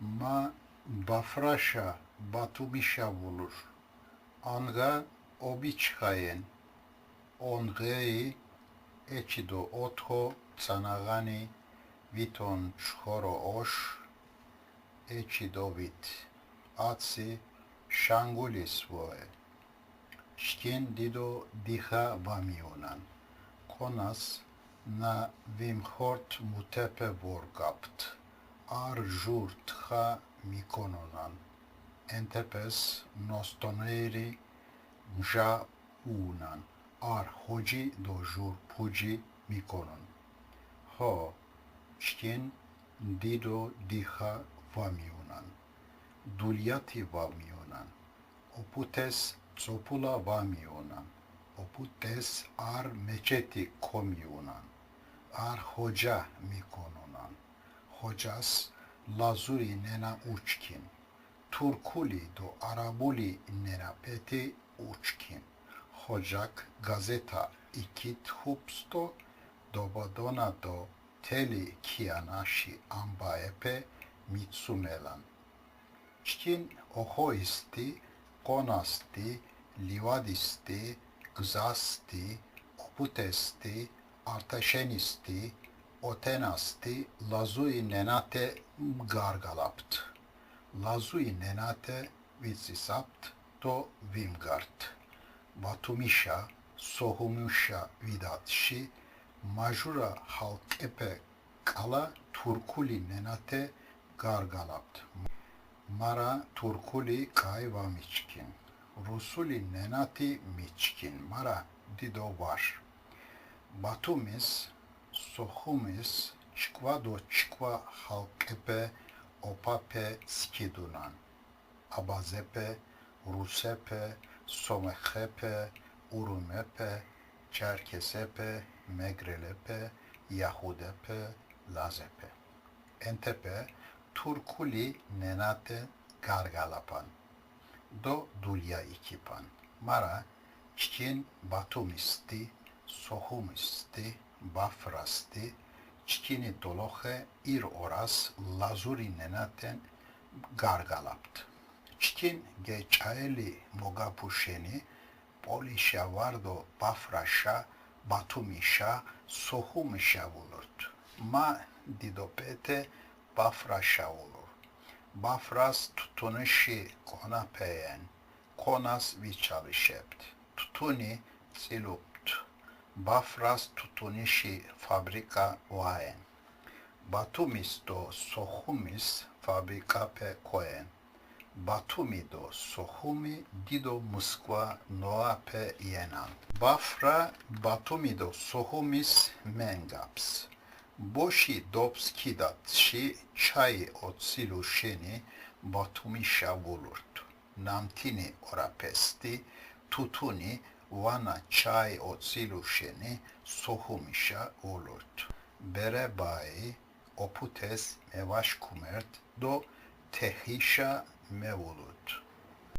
ma Bafraşa Batumişa bulur. Anga obiçhayen onğei eçido otho tsanagani viton çhoro oş eçidovit atsi şangulis voe. Şkin dido diha vamionan. Konas na vimhort mutepe vorgapt. Ar jur tha mikononan. Entepes nostoneri mja unan. Ar hoci do jur puci mikonon. Ho şkin dido diha vamionan. Dulyati vamionan. Oputes tsopula vamionan. Oputes ar meçeti komionan. Ar hoca mikononan. Hocas lazuri nena uçkin. Turkuli do arabuli nena peti uçkin. Hocak gazeta ikit hupsto dobodona do teli kianashi ambaepe mitsumelan. Çkin ohoisti, konasti, livadisti, gzasti, oputesti, artaşenisti, otenasti, lazui nenate gargalapt. Lazui nenate vitsisapt to vimgart. Batumişa, sohumusha vidatşi, majura halkepe kala turkuli nenate gargalapt. Mara turkuli kayva miçkin. Rusuli nenati miçkin. Mara dido var. Batumis, sohumis, çikva do çikva halkepe opape skidunan. Abazepe, Rusepe, Somehepe, Urumepe, Çerkesepe, Megrelepe, Yahudepe, Lazepe. Entepe, Turkuli nenate gargalapan. Do dulya ikipan. Mara, çkin batumisti, sohumisti, bafrasti, çkini dolohe ir oras lazuri nenaten gargalapt. Çkin geçaeli mogapuşeni, polişa vardo bafraşa, batumişa, sohumişa bulurt. Ma didopete bafraşa olur. Bafras tutunuşi kona peyen, konas viçalişept. Tutuni tsilupt. Bafras tutunişi fabrika vaen. Batumis do sohumis fabrika pe koen. Batumi do sohumi dido Moskva noa pe yenan. Bafra Batumi do sohumis mengaps. Boşi dobskidat şi çay otsilu şeni Batumi şavulurt. Namtini orapesti tutuni vana çay otsilu şeni sohumişa olurt. Bere bayi oputes mevaş kumert do tehişa mevulut.